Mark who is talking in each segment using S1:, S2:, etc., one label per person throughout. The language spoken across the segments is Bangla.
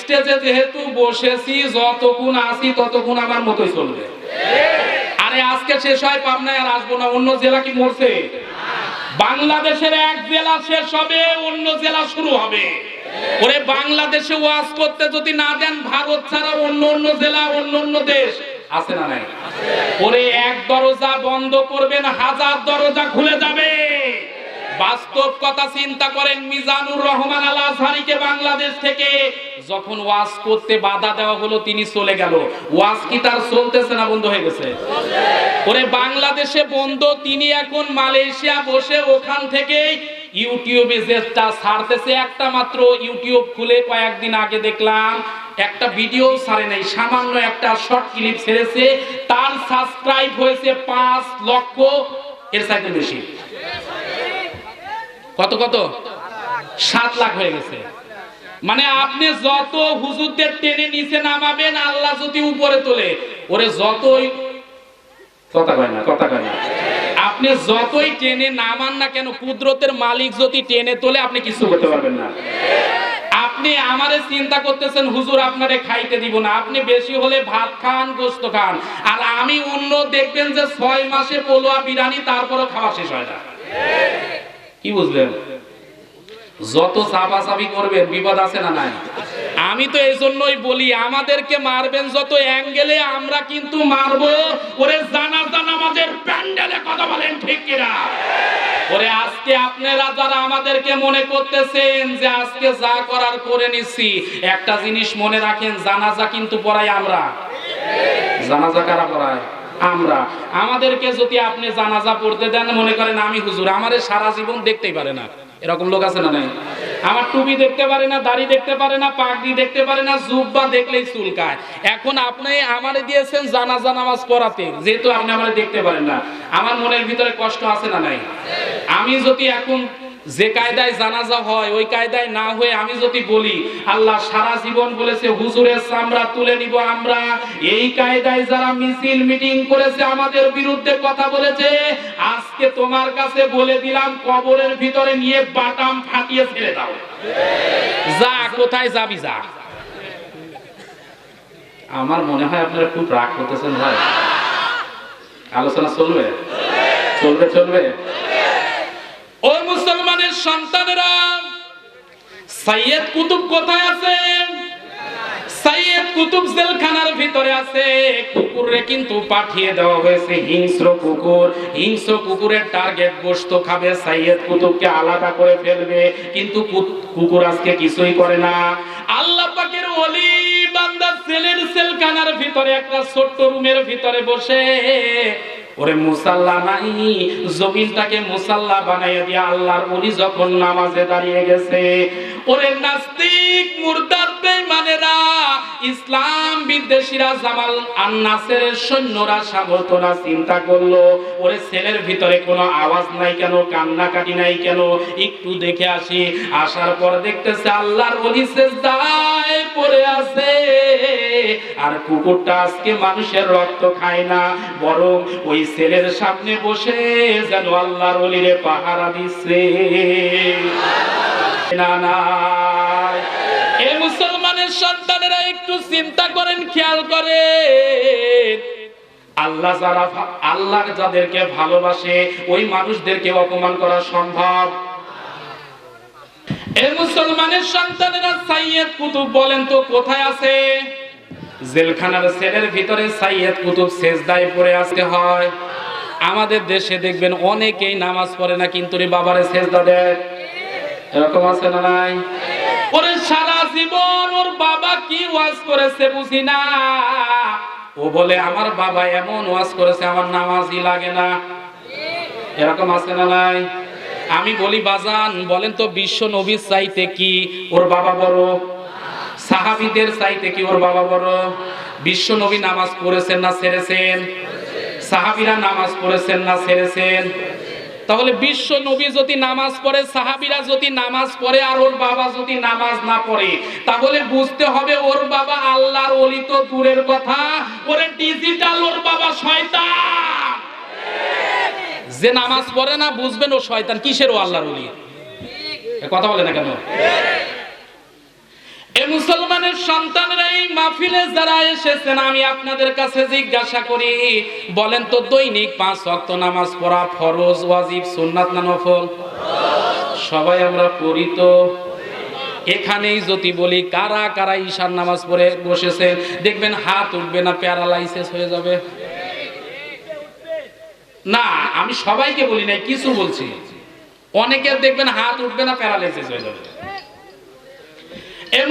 S1: স্টেজে যেহেতু বসেছি, যতক্ষণ আসি ততক্ষণ আমার মতোই চলবে। আরে আজকে শেষ হয় পাবনায় আর আসব না, অন্য জেলা কি মরছে? বাংলাদেশের এক জেলা শেষ হবে, অন্য জেলা শুরু হবে। ওরে বাংলাদেশে ওয়াজ করতে যদি না দেন, ভারত ছাড়া অন্য অন্য জেলা, অন্য অন্য দেশ আছে না নাই? ওরে এক দরজা বন্ধ করবেন, হাজার দরজা খুলে যাবে। বাস্তব কথা চিন্তা করেন মিজানুর রহমান আল আজহারিকে বাংলাদেশ থেকে। যখন ওয়াজ করতে বাধা দেওয়া হলো, তিনি চলে গেল। ওয়াজ কি তার চলতেছে না বন্ধ হয়ে গেছে? ওরে বাংলাদেশে বন্ধ, তিনি এখন মালয়েশিয়া বসে ওখান থেকে ইউটিউবে যেটা ছাড়তেছে, একটা মাত্র ইউটিউব খুলে কয়েকদিন আগে দেখলাম, একটা ভিডিও ছাড়ে নাই, সামান্য একটা শর্ট ক্লিপ ছেড়েছে, তার সাবস্ক্রাইব হয়েছে পাঁচ লক্ষ, এর চাইতে বেশি। কত কত? সাত লাখ হয়ে গেছে। মানে আপনি যত হুজুরদের টেনে নিচে নামাবেন, আল্লাহ যদি উপরে তোলে, ওরে যতই না আপনি যতই টেনে নামান না কেন, কুদরতের মালিক যদি টেনে তোলে, আপনি কিছু করতে পারবেন না। আপনি আমারে চিন্তা করতেছেন, হুজুর আপনারে খাইতে দিব না। আপনি বেশি হলে ভাত খান গোস্ত খান। আর আমি অন্য দেখবেন যে ছয় মাসে পোলোয়া বিরানি তারপরও খাওয়া শেষ হয় না। কি বুঝলেন? যত চাপাচাপি করবেন, বিপদ আছে না নাই? আমি তো এই জন্যই বলি, আমাদেরকে মারবেন যত অ্যাঙ্গেলে, আমরা কিন্তু মারবো। ওরে জানাজা নামাজের প্যান্ডেলে কথা বলেন ঠিক কিনা? ওরে আজকে আপনারা যারা আমাদেরকে মনে করতেছেন যে আজকে যা করার করে নিচ্ছি একটা জিনিস মনে রাখেন, জানাজা কিন্তু পড়াই আমরা। জানাজা কারা পড়ায়? আমরা। আমাদেরকে যদি আপনি জানাজা পড়তে দেন, মনে করেন আমি হুজুর, আমারে সারা জীবন দেখতেই পারে না। এরকম লোক আছে না নাই? আমার টুপি দেখতে পারে না, দাড়ি দেখতে পারে না, পাগড়ি দেখতে পারে না, জুব্বা দেখলেই চুলকায়। এখন আপনি আমারে দিয়েছেন জানাজা নামাজ পড়াতে, যেহেতু আপনি আমারে দেখতে পারেন না। আমার মনের ভিতরে কষ্ট আছে না নাই? আমি যদি এখন যে কায়দায় জানাজা হয়, ওই কায়দায় না হয়ে আমি যদি বলি, আল্লাহ সারা জীবন বলেছে, হুজুরের চামড়া তুলে নিব আমরা। এই কায়দায় যারা মিছিল, মিটিং করেছে, আমাদের বিরুদ্ধে কথা বলেছে। আজকে তোমার কাছে বলে দিলাম, কবরের ভিতরে নিয়ে বাটাম ফাটিয়ে ছেড়ে দাও। যা, কোথায় যাবি যা। আমার মনে হয় আপনারা খুব রাগ করতেছেন ভাই। আলোচনা চলবে? চলবে চলবে? সন্তানেরা, সাইয়েদ কুতুব কোথায় সাইয়েদ কুতুব জেলখানার ভিতরে আছে। কুকুরে কিন্তু পাঠিয়ে দেওয়া হয়েছে হিংস্র কুকুর। হিংস্র কুকুরের টার্গেট খাবে, সাইয়েদ কুতুবকে আলাদা করে ফেলবে। কিন্তু কুকুর আজকে কিছুই করে না। আল্লাহ পাকের ওলি বান্দা সেলের সেলখানার ভিতরে, একটা ছোট্ট রুমের ভিতরে বসে ওরে মুসাল্লা নাই, জমিনটাকে মুসাল্লা বানাইয়া দিয়ে আল্লাহর ওলি যখন নামাজে দাঁড়িয়ে গেছে, ওরে নাস্তিক মুরতাদ বেঈমানেরা, ইসলাম বিদ্বেষীরা জামাল আন্নাসের সৈন্যরা সামর্থ্য না, চিন্তা করল, ওরে ছেলের ভিতরে কোনো আওয়াজ নাই কেন, কান্নাকাটি নাই কেন, একটু দেখে আসি, আসার পর দেখতেছে আল্লাহর ওলি সেজদায় পড়ে আছে। আর কুকুরটা আজকে মানুষের রক্ত খায় না, বরং ওই ছেলের সামনে বসে যেন আল্লাহর ওলিরে পাহারা দিচ্ছে। না এ মুসলমানের সন্তানেরা একটু চিন্তা করেন, খেয়াল করেন। আল্লাহ যারা আল্লাহ যাদেরকে ভালোবাসে, ওই মানুষদেরকে অপমান করা সম্ভব। এ মুসলমানের সন্তানেরা সাইয়েদ কুতুব বলেন তো, কোথায় আছে? জেলখানার সেলের ভিতরে সাইয়েদ কুতুব সেজদায় পড়ে আসতে হয়। আমাদের দেশে দেখবেন অনেকেই নামাজ পড়ে না, কিন্তু রে বাবারে সেজদা দেয়। এরকম আছে না নাই? ওরে সারা জীবন ওর বাবা কি ওয়াজ করেছে বুঝি না। ও বলে, আমার বাবা এমন ওয়াজ করেছে, আমার নামাজই লাগে না। এরকম আছে না নাই? আমি বলি, বাজান, বলেন তো বিশ্ব নবীর চাইতে কি ওর বাবা বড়? সাহাবিদের চাইতে কি ওর বাবা বড়? বিশ্ব নবী নামাজ পড়েছেন না ছেড়েছেন? সাহাবিরা নামাজ পড়েছেন না ছেড়েছেন? তাহলে বিশ্ব নবী যদি নামাজ পড়ে, সাহাবিরা যদি নামাজ পড়ে আর ওর বাবা যদি নামাজ না পড়ে, তাহলে বুঝতে হবে ওর বাবা আল্লাহর ওলি তো দূরের কথা। ওরে ডিজিটাল ওর বাবা শয়তান! যে নামাজ পড়ে না, বুঝবেন ও শয়তান কিসের ও আল্লাহর ওলি? কথা বলে না কেন? মুসলমানের সন্তানরা এই মাহফিলে যারা এসেছেন, আমি আপনাদের কাছে জিজ্ঞাসা করি, বলেন তো দৈনিক পাঁচ ওয়াক্ত নামাজ পড়া ফরজ, ওয়াজিব, সুন্নাত না নফল? সবাই আমরা পড়ি তো। এখানেই যদি বলি, কারা কারা ঈশান নামাজ পড়ে বসেছেন, দেখবেন হাত উঠবে না প্যারালাইসিস হয়ে যাবে। না, আমি সবাইকে বলি নাই, কিছু বলছি। অনেকের দেখবেন হাত উঠবে না প্যারালাইসিস হয়ে যাবে।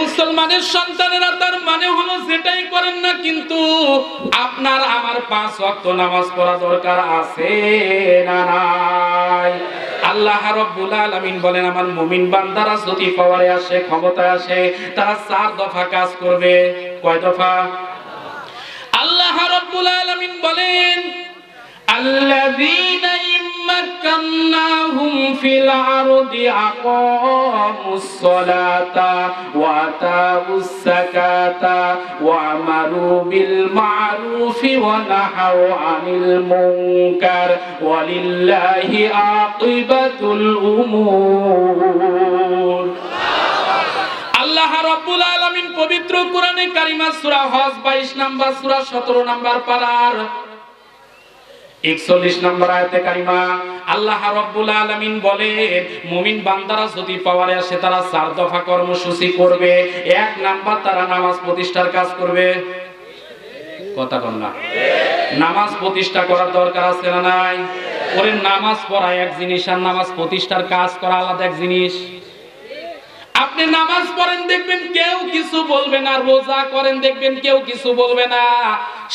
S1: মুসলমানের সন্তানেরা তার মানে হলো যেটাই করেন না, কিন্তু আপনার আমার পাঁচ নামাজ পড়া দরকার আছে আল্লাহ রাব্বুল আলামিন বলেন, আমার মুমিন বান্দারা যদি পাওয়ারে আসে, ক্ষমতায় আসে, তারা চার দফা কাজ করবে। কয় দফা? আল্লাহ রাব্বুল আলামিন বলেন ফিল আরদি আকামুস সালাতা পবিত্র কোরআনে কারিমা সুরা হজ 22 নাম্বার, সুরা সতেরো নাম্বার পাড়ার 41 নম্বর আয়াতে কারিমা, আল্লাহ রাব্বুল আলামিন বলে মুমিন বান্দারা যদি পাওয়ারে আসে তারা চার দফা কর্মসূচি করবে, এক নাম্বার তারা নামাজ প্রতিষ্ঠার কাজ করবে। কথা কন নামাজ প্রতিষ্ঠা করার দরকার আছে না নাই? ওরে নামাজ পড়া এক জিনিস আর নামাজ প্রতিষ্ঠার কাজ করা আলাদা এক জিনিস। আপনি নামাজ পড়েন, দেখবেন কেউ কিছু বলবে না, রোজা করেন, দেখবেন কেউ কিছু বলবে না।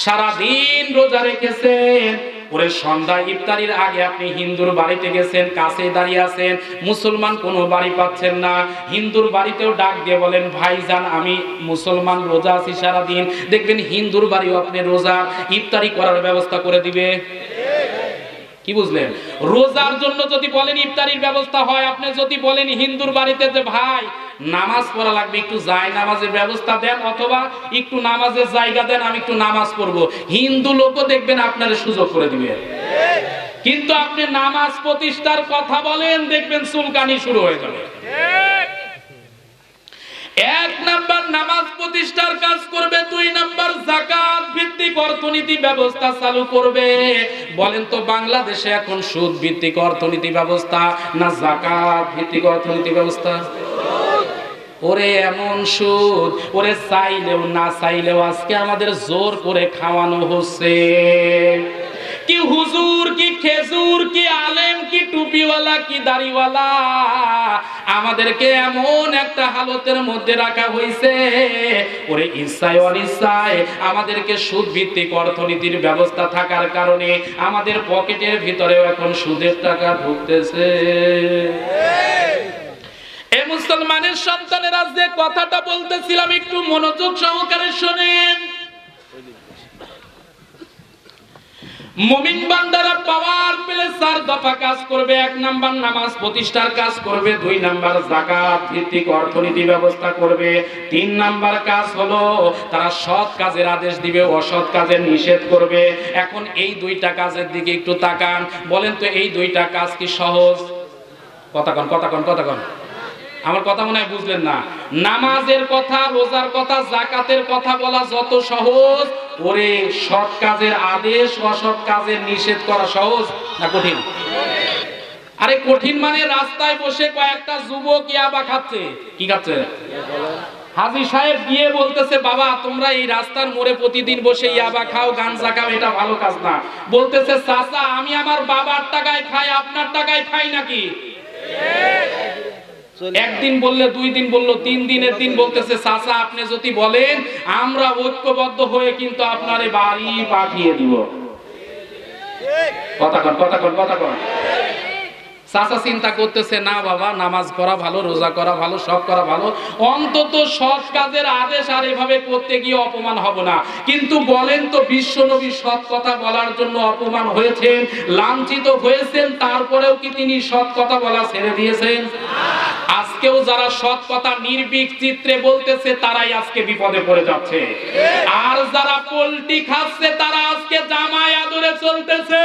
S1: সারা দিন রোজা রেখেছেন ওরে সন্ধ্যা ইফতারির আগে আপনি হিন্দুর বাড়িতে গেছেন কাছে দাঁড়িয়ে আছেন, মুসলমান কোনো বাড়ি পাচ্ছেন না। হিন্দুর বাড়িতেও ডাক দিয়ে বলেন, ভাইজান, আমি মুসলমান, রোজা আছি সারাদিন। দেখবেন হিন্দুর বাড়িও আপনি রোজা ইফতারি করার ব্যবস্থা করে দিবে। কি বুঝলেন? রোজার জন্য যদি বলেন ইফতারির ব্যবস্থা হয়, আপনি যদি বলেন হিন্দুর বাড়িতে যে ভাই নামাজ পড়া লাগবে, একটু যাই নামাজের ব্যবস্থা দেন, অথবা একটু নামাজের জায়গা দেন, আমি একটু নামাজ পড়ব। হিন্দু লোকও দেখবেন আপনার সুযোগ করে দিবে। কিন্তু আপনি নামাজ প্রতিষ্ঠার কথা বলেন, দেখবেন চুলকানি শুরু হয়ে যাবে। এক নাম্বার নামাজ প্রতিষ্ঠার কাজ করবে, দুই নাম্বার জাকাত ভিত্তিক অর্থনীতি ব্যবস্থা চালু করবে। বলেন তো বাংলাদেশে এখন সুদ ভিত্তিক অর্থনীতি ব্যবস্থা না জাকাত ভিত্তিক অর্থনীতি ব্যবস্থা? ওরে এমন সুদ, ওরে চাইলেও না চাইলেও আজকে আমাদের জোর করে খাওয়ানো হচ্ছে। কি হুজুর খেজুর কি আলেম, কি টুপিওয়ালা, কি দাড়িওয়ালা? আমাদেরকে এমন একটা হালতের মধ্যে রাখা হয়েছে ওরে ইচ্ছায় অনিচ্ছায় আমাদেরকে সুদ ভিত্তিক অর্থনীতির ব্যবস্থা থাকার কারণে আমাদের পকেটের ভিতরেও এখন সুদের টাকা ঢুকতেছে। এ মুসলমানের সন্তানেরা যে কথাটা বলতেছিলাম, একটু মনোযোগ সহকারে শোনেন। মুমিন বান্দারা পাওয়ার পেলে চার দফা কাজ করবে, এক নাম্বার নামাজ প্রতিষ্ঠার কাজ করবে, দুই নাম্বার জাকাত ভিত্তিক অর্থনীতি ব্যবস্থা করবে, তিন নাম্বার কাজ হলো তারা সৎ কাজের আদেশ দিবে, অসৎ কাজের নিষেধ করবে। এখন এই দুইটা কাজের দিকে একটু তাকান, বলেন তো এই দুইটা কাজ কি সহজ? কথা কন কথা কন কথা কন। আমার কথা মনে হয় বুঝলেন না। নামাজের কথা, রোজার কথা জাকাতের কথা বলা যত সহজ ওরে সৎ কাজের আদেশ, অসৎ কাজের নিষেধ করা সহজ না কঠিন? আরে কঠিন মানে রাস্তায় বসে কয়েকটা যুবক ইয়াবা খাচ্ছে। কি খাচ্ছে? হাজি সাহেব গিয়ে বলতেছে, বাবা, তোমরা এই রাস্তার মোড়ে প্রতিদিন বসে ইয়াবা খাও গাঞ্জা খাও এটা ভালো কাজ না। বলতেছে, চাচা, আমি আমার বাবার টাকায় খাই, আপনার টাকায় খাই নাকি? একদিন বললে দুই দিন বলল তিন দিনের দিন বলতেছে চাচা আপনি যদি বলেন আমরা ঐক্যবদ্ধ হয়ে কিন্তু আপনার বাড়ি পাঠিয়ে দিব। কথা কন কথা কন কথা কন। চাচা চিন্তা করতেছে না বাবা নামাজ পড়া ভালো রোজা করা ভালো সব করা ভালো। অন্তত সৎ কাজের আদেশ আর এভাবে করতে গিয়ে অপমান হব না। কিন্তু বলেন তো বিশ্ব নবী সৎ কথা বলার জন্য অপমান হয়েছেন লাঞ্ছিত হয়েছেন তারপরেও কি তিনি সৎ কথা বলা ছেড়ে দিয়েছেন? আজকেও যারা সৎ কথা, নির্ভীক চিত্রে বলতেছে, তারাই আজকে বিপদে পড়ে যাচ্ছে। আর যারা পোল্টি খাচ্ছে, তারা আজকে জামায় আদরে চলতেছে।